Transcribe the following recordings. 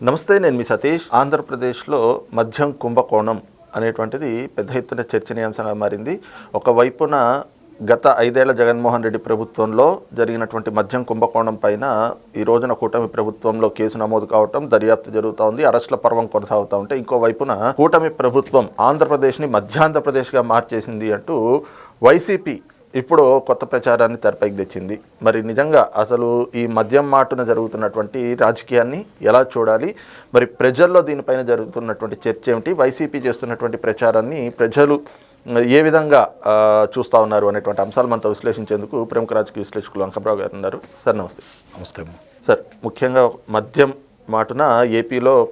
నమస్తే నేను మీ సతీష్. ఆంధ్రప్రదేశ్లో మద్యం కుంభకోణం అనేటువంటిది పెద్ద ఎత్తున చర్చనీయాంశంగా మారింది. ఒకవైపున గత ఐదేళ్ళ జగన్మోహన్ రెడ్డి ప్రభుత్వంలో జరిగినటువంటి మద్యం కుంభకోణం పైన ఈ రోజున కూటమి ప్రభుత్వంలో కేసు నమోదు కావటం దర్యాప్తు జరుగుతూ ఉంది. అరెస్టుల పర్వం కొనసాగుతూ ఉంటే ఇంకో వైపున కూటమి ప్రభుత్వం ఆంధ్రప్రదేశ్ని మధ్యాంధ్రప్రదేశ్గా మార్చేసింది అంటూ వైసీపీ ఇప్పుడు కొత్త ప్రచారాన్ని తెరపైకి తెచ్చింది. మరి నిజంగా అసలు ఈ మద్యం మాటున జరుగుతున్నటువంటి రాజకీయాన్ని ఎలా చూడాలి? మరి ప్రజల్లో దీనిపైన జరుగుతున్నటువంటి చర్చ ఏమిటి? వైసీపీ చేస్తున్నటువంటి ప్రచారాన్ని ప్రజలు ఏ విధంగా చూస్తా ఉన్నారు అనేటువంటి అంశాలు మనతో విశ్లేషించేందుకు ప్రముఖ రాజకీయ విశ్లేషకులు అంకమరావు గారు ఉన్నారు. సార్ నమస్తే. నమస్తే. సార్ ముఖ్యంగా మద్యం మాటున ఏపీలో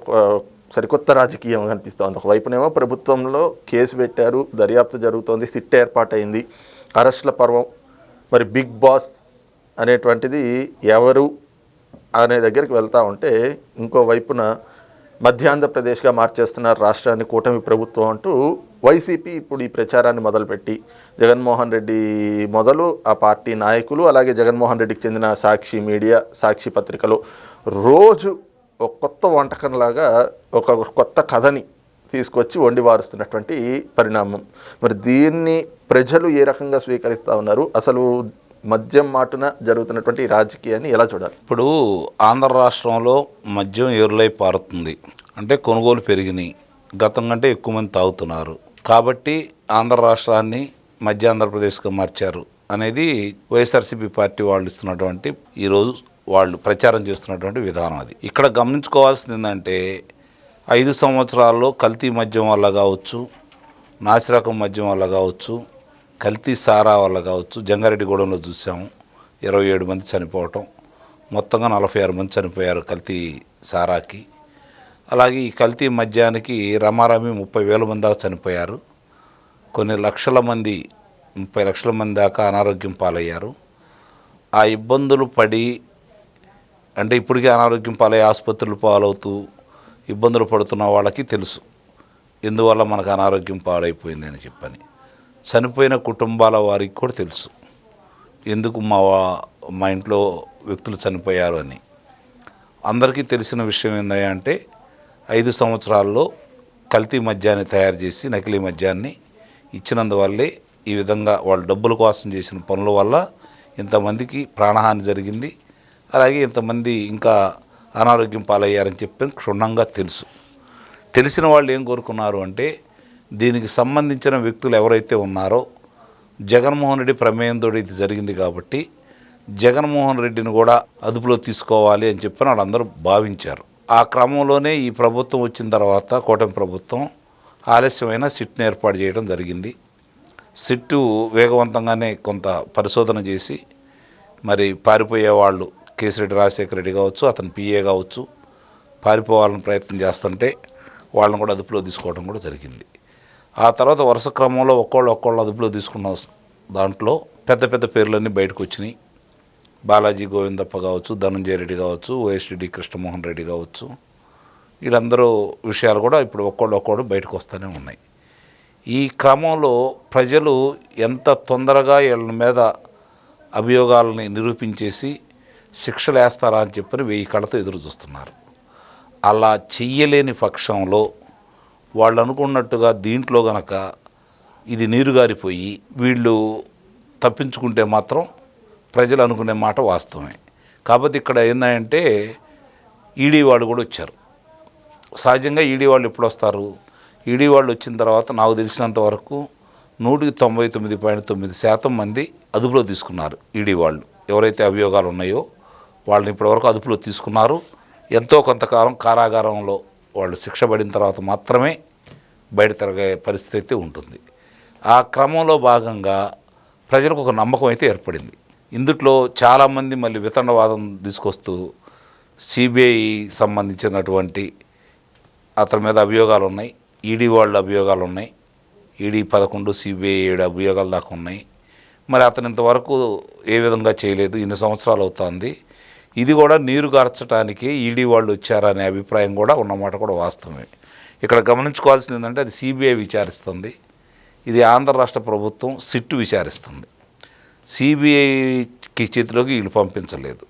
సరికొత్త రాజకీయం కనిపిస్తోంది. ఒకవైపునేమో ప్రభుత్వంలో కేసు పెట్టారు దర్యాప్తు జరుగుతోంది సిట్ ఏర్పాటైంది. అరెస్టుల పర్వం మరి బిగ్ బాస్ అనేటువంటిది ఎవరు అనే దగ్గరికి వెళ్తూ ఉంటే ఇంకో వైపున మధ్యాంధ్రప్రదేశ్గా మార్చేస్తున్నారు రాష్ట్రాన్ని కూటమి ప్రభుత్వం అంటూ వైసీపీ ఇప్పుడు ఈ ప్రచారాన్ని మొదలుపెట్టి జగన్మోహన్ రెడ్డి మొదలు ఆ పార్టీ నాయకులు అలాగే జగన్మోహన్ రెడ్డికి చెందిన సాక్షి మీడియా సాక్షి పత్రికలు రోజు ఒక కొత్త వంటకంలాగా ఒక కొత్త కథని తీసుకొచ్చి వండి వారుస్తున్నటువంటి పరిణామం. మరి దీన్ని ప్రజలు ఏ రకంగా స్వీకరిస్తూ ఉన్నారు? అసలు మద్యం మాటున జరుగుతున్నటువంటి రాజకీయాన్ని ఎలా చూడాలి? ఇప్పుడు ఆంధ్ర రాష్ట్రంలో మద్యం ఎరులై పారుతుంది. అంటే కొనుగోలు పెరిగినాయి. గతం కంటే ఎక్కువ మంది తాగుతున్నారు. కాబట్టి ఆంధ్ర రాష్ట్రాన్ని మధ్య ఆంధ్రప్రదేశ్గా మార్చారు అనేది వైఎస్ఆర్సీపీ పార్టీ వాళ్ళు ఇస్తున్నటువంటి ఈరోజు వాళ్ళు ప్రచారం చేస్తున్నటువంటి విధానం అది. ఇక్కడ గమనించుకోవాల్సింది ఏంటంటే ఐదు సంవత్సరాల్లో కల్తీ మద్యం వల్ల కావచ్చు నాసిరకం మద్యం వల్ల కావచ్చు కల్తీ సారా వల్ల కావచ్చు. జంగారెడ్డిగూడెంలో చూసాము. ఇరవై ఏడు మంది చనిపోవటం. మొత్తంగా నలభై ఆరు మంది చనిపోయారు కల్తీ సారాకి. అలాగే ఈ కల్తీ మద్యానికి రమారమి ముప్పై వేల మంది దాకా చనిపోయారు. కొన్ని లక్షల మంది ముప్పై లక్షల మంది దాకా అనారోగ్యం పాలయ్యారు. ఆ ఇబ్బందులు పడి అంటే ఇప్పటికీ అనారోగ్యం పాలై ఆసుపత్రులు పాలవుతూ ఇబ్బందులు పడుతున్న వాళ్ళకి తెలుసు. ఎందువల్ల మనకు అనారోగ్యం పాడైపోయింది అని చెప్పని. చనిపోయిన కుటుంబాల వారికి కూడా తెలుసు. ఎందుకు మా మా ఇంట్లో వ్యక్తులు చనిపోయారు అని. అందరికీ తెలిసిన విషయం ఏందయ్యా అంటే ఐదు సంవత్సరాల్లో కల్తీ మద్యాన్ని తయారు చేసి నకిలీ మద్యాన్ని ఇచ్చినందువల్లే ఈ విధంగా వాళ్ళు డబ్బుల కోసం చేసిన పనుల వల్ల ఇంతమందికి ప్రాణహాని జరిగింది. అలాగే ఇంతమంది ఇంకా అనారోగ్యం పాలయ్యారని చెప్పి క్షుణ్ణంగా తెలుసు. తెలిసిన వాళ్ళు ఏం కోరుకున్నారు అంటే దీనికి సంబంధించిన వ్యక్తులు ఎవరైతే ఉన్నారో జగన్మోహన్ రెడ్డి ప్రమేయంతో ఇది జరిగింది కాబట్టి జగన్మోహన్ రెడ్డిని కూడా అదుపులో తీసుకోవాలి అని చెప్పి వాళ్ళందరూ భావించారు. ఆ క్రమంలోనే ఈ ప్రభుత్వం వచ్చిన తర్వాత కూటమి ప్రభుత్వం ఆలస్యమైన సిట్ని ఏర్పాటు చేయడం జరిగింది. సిట్టు వేగవంతంగానే కొంత పరిశోధన చేసి మరి పారిపోయే వాళ్ళు కేసిరెడ్డి రాజశేఖర రెడ్డి కావచ్చు అతని పిఏ కావచ్చు పారిపోవాలని ప్రయత్నం చేస్తుంటే వాళ్ళని కూడా అదుపులో తీసుకోవడం కూడా జరిగింది. ఆ తర్వాత వరుస క్రమంలో ఒక్కోళ్ళు ఒక్కోళ్ళు అదుపులో తీసుకున్న దాంట్లో పెద్ద పెద్ద పేర్లన్నీ బయటకు వచ్చినాయి. బాలాజీ గోవిందప్ప కావచ్చు ధనంజయ రెడ్డి కావచ్చు ఓఎస్డి కృష్ణమోహన్ రెడ్డి కావచ్చు. వీళ్ళందరూ విషయాలు కూడా ఇప్పుడు ఒక్కోళ్ళు ఒక్కోళ్ళు బయటకు వస్తూనే ఉన్నాయి. ఈ క్రమంలో ప్రజలు ఎంత తొందరగా వీళ్ళ మీద అభియోగాలని నిరూపించేసి శిక్షలు వేస్తారా అని చెప్పని వెయ్యి కళ్ళతో ఎదురు చూస్తున్నారు. అలా చెయ్యలేని పక్షంలో వాళ్ళు అనుకున్నట్టుగా దీంట్లో గనక ఇది నీరుగారిపోయి వీళ్ళు తప్పించుకుంటే మాత్రం ప్రజలు అనుకునే మాట వాస్తవమే. కాకపోతే ఇక్కడ ఏంటంటే ఈడీ వాళ్ళు కూడా వచ్చారు. సహజంగా ఈడీ వాళ్ళు ఎప్పుడు వస్తారు ఈడీ వాళ్ళు వచ్చిన తర్వాత నాకు తెలిసినంత వరకు నూటికి తొంభై తొమ్మిది పాయింట్ తొమ్మిది శాతం మంది అదుపులో తీసుకున్నారు ఈడీ వాళ్ళు. ఎవరైతే అభియోగాలు ఉన్నాయో వాళ్ళని ఇప్పటివరకు అదుపులో తీసుకున్నారు. ఎంతో కొంతకాలం కారాగారంలో వాళ్ళు శిక్ష పడిన తర్వాత మాత్రమే బయట తిరగే పరిస్థితి అయితే ఉంటుంది. ఆ క్రమంలో భాగంగా ప్రజలకు ఒక నమ్మకం అయితే ఏర్పడింది. ఇందుట్లో చాలామంది మళ్ళీ వితండవాదం తీసుకొస్తూ సిబిఐ సంబంధించినటువంటి అతని మీద అభియోగాలు ఉన్నాయి. ఈడీ వాళ్ళ అభియోగాలు ఉన్నాయి. ఈడీ పదకొండు సిబిఐ ఏడు అభియోగాల దాకా ఉన్నాయి. మరి అతను ఇంతవరకు ఏ విధంగా చేయలేదు. ఇన్ని సంవత్సరాలు అవుతుంది. ఇది కూడా నీరు గార్చడానికి ఈడీ వాళ్ళు వచ్చారనే అభిప్రాయం కూడా ఉన్నమాట కూడా వాస్తవమే. ఇక్కడ గమనించుకోవాల్సింది ఏంటంటే అది సిబిఐ విచారిస్తుంది. ఇది ఆంధ్ర రాష్ట్ర ప్రభుత్వం సిట్టు విచారిస్తుంది. సిబిఐకి చేతిలోకి వీళ్ళు పంపించలేదు.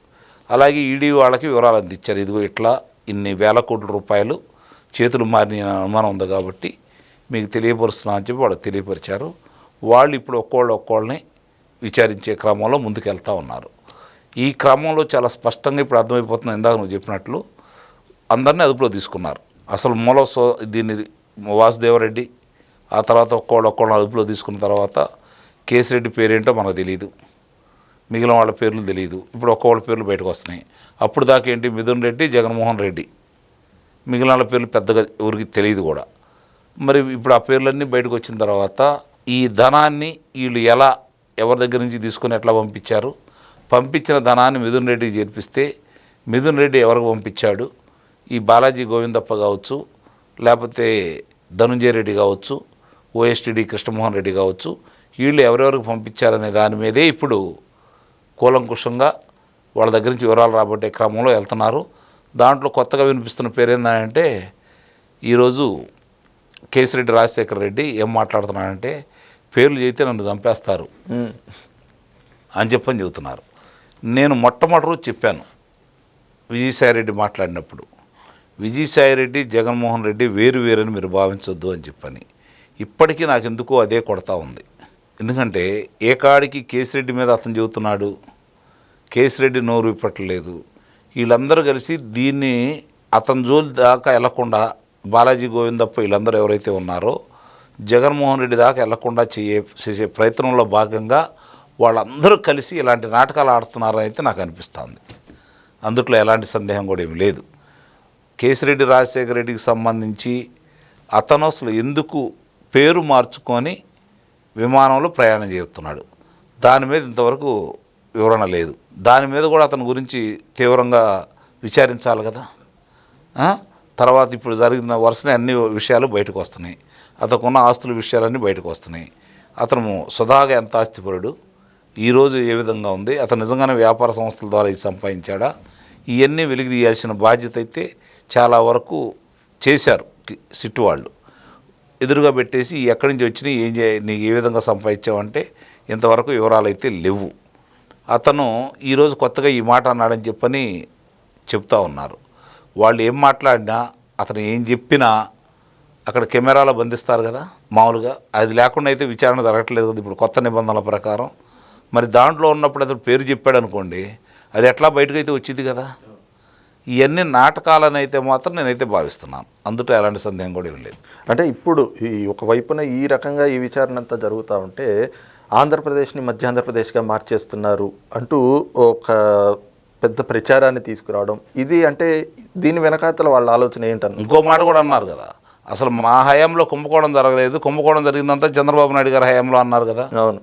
అలాగే ఈడీ వాళ్ళకి వివరాలు అందించారు. ఇదిగో ఇట్లా ఇన్ని వేల కోట్ల రూపాయలు చేతులు మారిన అనుమానం ఉంది కాబట్టి మీకు తెలియపరుస్తున్నా అని చెప్పి వాళ్ళు తెలియపరిచారు. వాళ్ళు ఇప్పుడు ఒక్కోళ్ళు ఒక్కోళ్ళని విచారించే క్రమంలో ముందుకెళ్తా ఉన్నారు. ఈ క్రమంలో చాలా స్పష్టంగా ఇప్పుడు అర్థమైపోతుంది ఇందాక నువ్వు చెప్పినట్లు అందరినీ అదుపులో తీసుకున్నారు. అసలు మూల సో దీన్ని వాసుదేవరెడ్డి ఆ తర్వాత ఒక్కోళ్ళు ఒక్కోళ్ళు అదుపులో తీసుకున్న తర్వాత కేసిరెడ్డి పేరేంటో మనకు తెలియదు మిగిలిన వాళ్ళ పేర్లు తెలియదు ఇప్పుడు ఒక్కొక్కళ్ళ పేర్లు బయటకు వస్తున్నాయి. అప్పుడు దాకా ఏంటి? మిథున్ రెడ్డి జగన్మోహన్ రెడ్డి. మిగిలిన వాళ్ళ పేర్లు పెద్దగా ఎవరికి తెలియదు కూడా. మరి ఇప్పుడు ఆ పేర్లన్నీ బయటకు వచ్చిన తర్వాత ఈ ధనాన్ని వీళ్ళు ఎలా ఎవరి దగ్గర నుంచి తీసుకొని ఎట్లా పంపించారు? పంపించిన ధనాన్ని మిథున్ రెడ్డికి చేర్పిస్తే మిథున్ రెడ్డి ఎవరికి పంపించాడు? ఈ బాలాజీ గోవిందప్ప కావచ్చు లేకపోతే ధనుంజయ రెడ్డి కావచ్చు ఓఎస్టీడీ కృష్ణమోహన్ రెడ్డి కావచ్చు వీళ్ళు ఎవరెవరికి పంపించారనే దాని మీదే ఇప్పుడు కూలంకుషంగా వాళ్ళ దగ్గర నుంచి వివరాలు రాబట్టే క్రమంలో వెళ్తున్నారు. దాంట్లో కొత్తగా వినిపిస్తున్న పేరు ఏంటంటే ఈరోజు కేసిరెడ్డి రాజశేఖర రెడ్డి ఏం మాట్లాడుతున్నాడంటే పేర్లు చేస్తే నన్ను చంపేస్తారు. అని చెప్పని చెబుతున్నారు. నేను మొట్టమొదటి రోజు చెప్పాను. విజయసాయిరెడ్డి మాట్లాడినప్పుడు విజయసాయిరెడ్డి జగన్మోహన్ రెడ్డి వేరు వేరని మీరు భావించొద్దు అని చెప్పని. ఇప్పటికీ నాకు ఎందుకో అదే కొడతా ఉంది. ఎందుకంటే ఏ కాడికి కేసిరెడ్డి మీద అతను చెబుతున్నాడు. కేసిరెడ్డి నోరు ఇప్పట్లేదు వీళ్ళందరూ కలిసి దీన్ని అతని జోలి దాకా వెళ్ళకుండా బాలాజీ గోవిందప్ప వీళ్ళందరూ ఎవరైతే ఉన్నారో జగన్మోహన్ రెడ్డి దాకా వెళ్ళకుండా చేయే చేసే ప్రయత్నంలో భాగంగా వాళ్ళందరూ కలిసి ఇలాంటి నాటకాలు ఆడుతున్నారని అయితే నాకు అనిపిస్తుంది. అందుట్లో ఎలాంటి సందేహం కూడా ఏమి లేదు. కేసిరెడ్డి రాజశేఖర రెడ్డికి సంబంధించి అతను అసలు ఎందుకు పేరు మార్చుకొని విమానంలో ప్రయాణం చేస్తున్నాడు? దాని మీద ఇంతవరకు వివరణ లేదు. దాని మీద కూడా అతని గురించి తీవ్రంగా విచారించాలి కదా? తర్వాత ఇప్పుడు జరిగిన వరుసనే అన్ని విషయాలు బయటకు వస్తున్నాయి. అతనుకున్న ఆస్తుల విషయాలన్నీ బయటకు వస్తున్నాయి. అతను సుధాగా ఎంత ఆస్తిపరుడు? ఈరోజు ఏ విధంగా ఉంది? అతను నిజంగానే వ్యాపార సంస్థల ద్వారా ఇది సంపాదించాడా? ఇవన్నీ వెలికి తీయాల్సిన బాధ్యత అయితే చాలా వరకు చేశారు సిట్టు వాళ్ళు. ఎదురుగా పెట్టేసి ఎక్కడి నుంచి వచ్చినాయి ఏం చే నీకు ఏ విధంగా సంపాదించావంటే ఇంతవరకు వివరాలు అయితే లేవు. అతను ఈరోజు కొత్తగా ఈ మాట అన్నాడని చెప్పని చెప్తా ఉన్నారు. వాళ్ళు ఏం మాట్లాడినా అతను ఏం చెప్పినా అక్కడ కెమెరాలో బంధిస్తారు కదా మామూలుగా. అది లేకుండా అయితే విచారణ జరగట్లేదు కదా ఇప్పుడు కొత్త నిబంధనల ప్రకారం. మరి దాంట్లో ఉన్నప్పుడు అతను పేరు చెప్పాడు అనుకోండి అది ఎట్లా బయటకు అయితే వచ్చింది కదా? ఇవన్నీ నాటకాలని అయితే మాత్రం నేనైతే భావిస్తున్నాను. అందులో ఎలాంటి సందేహం కూడా ఏం లేదు. అంటే ఇప్పుడు ఈ ఒక వైపున ఈ రకంగా ఈ విచారణ అంతా జరుగుతూ ఉంటే ఆంధ్రప్రదేశ్ని మధ్య ఆంధ్రప్రదేశ్గా మార్చేస్తున్నారు అంటూ ఒక పెద్ద ప్రచారాన్ని తీసుకురావడం ఇది అంటే దీని వెనకాతల వాళ్ళ ఆలోచన ఏంటన్న? ఇంకో మాట కూడా అన్నారు కదా అసలు మా హయాంలో కుంభకోణం జరగలేదు కుంభకోణం జరిగిందంతా చంద్రబాబు నాయుడు గారి హయాంలో అన్నారు కదా? అవును.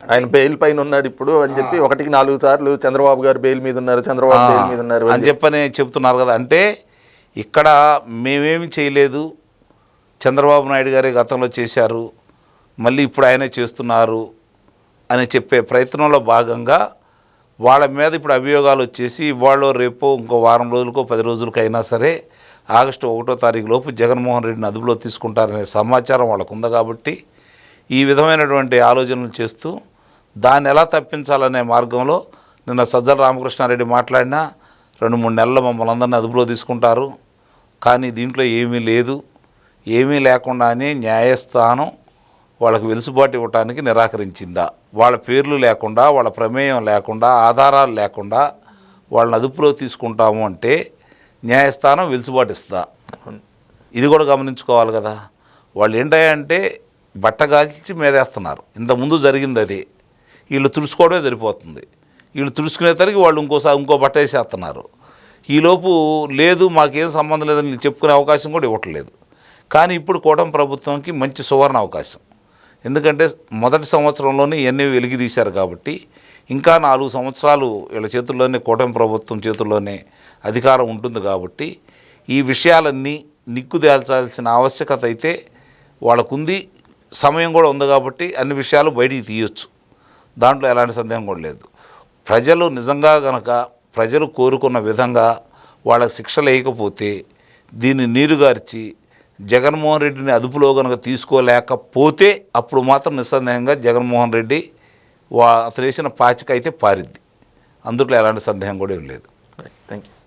ఆయన బెయిల్ పైన ఉన్నాడు ఇప్పుడు అని చెప్పి ఒకటికి నాలుగు సార్లు చంద్రబాబు గారు బెయిల్ మీద ఉన్నారు చంద్రబాబు బెయిల్ మీద ఉన్నారు అని చెప్పని చెప్తున్నారు కదా. అంటే ఇక్కడ మేమేమి చేయలేదు. చంద్రబాబు నాయుడు గారే గతంలో చేశారు. మళ్ళీ ఇప్పుడు ఆయనే చేస్తున్నారు అని చెప్పే ప్రయత్నంలో భాగంగా వాళ్ళ మీద ఇప్పుడు అభియోగాలు వచ్చేసి ఇవాళ రేపో ఇంకో వారం రోజులకో పది రోజులకో అయినా సరే ఆగస్టు ఒకటో తారీఖు లోపు జగన్మోహన్ రెడ్డిని అదుపులో తీసుకుంటారనే సమాచారం వాళ్ళకు ఉంది కాబట్టి ఈ విధమైనటువంటి ఆలోచనలు చేస్తూ దాన్ని ఎలా తప్పించాలనే మార్గంలో నిన్న సజ్జల రామకృష్ణారెడ్డి మాట్లాడినా రెండు మూడు నెలలు మమ్మల్ని అందరినీ అదుపులో తీసుకుంటారు. కానీ దీంట్లో ఏమీ లేదు. ఏమీ లేకుండానే న్యాయస్థానం వాళ్ళకి వెలుసుబాటు ఇవ్వటానికి నిరాకరించిందా. వాళ్ళ పేర్లు లేకుండా వాళ్ళ ప్రమేయం లేకుండా ఆధారాలు లేకుండా వాళ్ళని అదుపులో తీసుకుంటాము అంటే న్యాయస్థానం వెలుసుబాటు ఇస్తుందా. ఇది కూడా గమనించుకోవాలి కదా. వాళ్ళు ఏంటంటే బట్టగాల్చి మీదేస్తున్నారు ఇంతకుముందు జరిగింది అది. వీళ్ళు తుడుచుకోవడమే సరిపోతుంది. వీళ్ళు తుడుచుకునేసరికి వాళ్ళు ఇంకోసారి ఇంకో బట్ట వేసేస్తున్నారు ఈలోపు లేదు మాకేం సంబంధం లేదని వీళ్ళు చెప్పుకునే అవకాశం కూడా ఇవ్వట్లేదు. కానీ ఇప్పుడు కూటమి ప్రభుత్వంకి మంచి సువర్ణ అవకాశం. ఎందుకంటే మొదటి సంవత్సరంలోనే ఇవన్నీ వెలికి తీశారు కాబట్టి ఇంకా నాలుగు సంవత్సరాలు వీళ్ళ చేతుల్లోనే కూటమి ప్రభుత్వం చేతుల్లోనే అధికారం ఉంటుంది కాబట్టి ఈ విషయాలన్నీ నిక్కుదేల్చాల్సిన ఆవశ్యకత అయితే వాళ్ళకుంది సమయం కూడా ఉంది కాబట్టి అన్ని విషయాలు బయటికి తీయొచ్చు. దాంట్లో ఎలాంటి సందేహం కూడా లేదు. ప్రజలు నిజంగా గనక ప్రజలు కోరుకున్న విధంగా వాళ్ళకి శిక్ష లేకపోతే దీన్ని నీరుగార్చి జగన్మోహన్ రెడ్డిని అదుపులో కనుక తీసుకోలేకపోతే అప్పుడు మాత్రం నిస్సందేహంగా జగన్మోహన్ రెడ్డి వా అతను వేసిన పాచిక అయితే పారిద్ది. అందుట్లో ఎలాంటి సందేహం కూడా ఏం లేదు. Thank you